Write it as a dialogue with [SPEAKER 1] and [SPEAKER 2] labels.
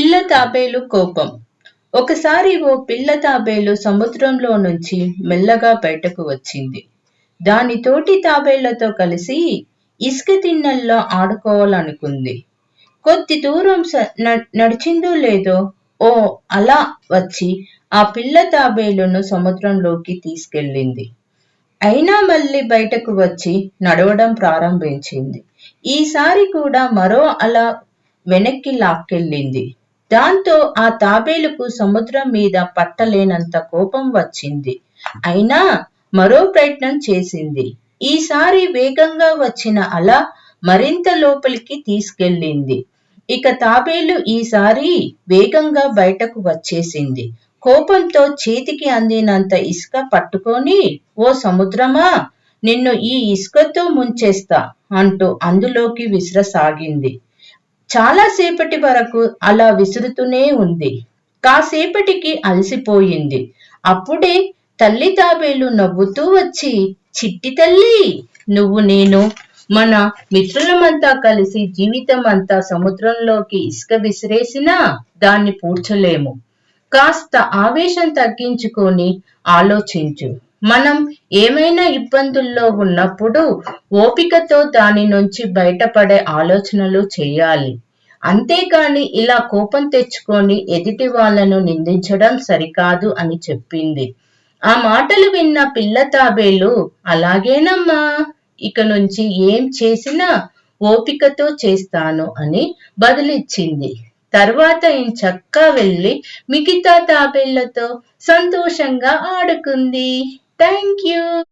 [SPEAKER 1] పిల్ల తాబేలు కోపం. ఒకసారి ఓ పిల్ల తాబేలు సముద్రంలో నుంచి మెల్లగా బయటకు వచ్చింది. దాని తోటి తాబేళ్ళతో కలిసి ఇసుక తిన్నెల్లో ఆడుకోవాలనుకుంది. కొద్ది దూరం నడిచిందో లేదో ఓ అలా వచ్చి ఆ పిల్ల తాబేలును సముద్రంలోకి తీసుకెళ్ళింది. అయినా మళ్ళీ బయటకు వచ్చి నడవడం ప్రారంభించింది. ఈసారి కూడా మరో అలా వెనక్కి లాక్కెళ్ళింది. దాంతో ఆ తాబేలుకు సముద్రం మీద పట్టలేనంత కోపం వచ్చింది. అయినా మరో ప్రయత్నం చేసింది. ఈసారి వేగంగా వచ్చిన అల మరింత లోపలికి తీసుకెళ్ళింది. ఇక తాబేలు ఈసారి వేగంగా బయటకు వచ్చేసింది. కోపంతో చేతికి అందినంత ఇసుక పట్టుకొని ఓ సముద్రమా నిన్ను ఈ ఇసుకతో ముంచేస్తా అంటూ అందులోకి విసిరసాగింది. చాలాసేపటి వరకు అలా విసురుతూనే ఉంది. కాసేపటికి అలసిపోయింది. అప్పుడే తల్లి తాబేలు నవ్వుతూ వచ్చి చిట్టి తల్లి నువ్వు నేను మన మిత్రులమంతా కలిసి జీవితం అంతా సముద్రంలోకి ఇసుక విసిరేసినా దాన్ని పూడ్చలేము. కాస్త ఆవేశం తగ్గించుకొని ఆలోచించు. మనం ఏమైనా ఇబ్బందుల్లో ఉన్నప్పుడు ఓపికతో దాని నుంచి బయటపడే ఆలోచనలు చేయాలి. అంతేకాని ఇలా కోపం తెచ్చుకొని ఎదుటి వాళ్ళను నిందించడం సరికాదు అని చెప్పింది. ఆ మాటలు విన్న పిల్ల తాబేలు అలాగేనమ్మా ఇక నుంచి ఏం చేసినా ఓపికతో చేస్తాను అని బదిలిచ్చింది. తర్వాత చక్కా వెళ్ళి మిగతా తాబేళ్ళతో సంతోషంగా ఆడుకుంది. Thank you.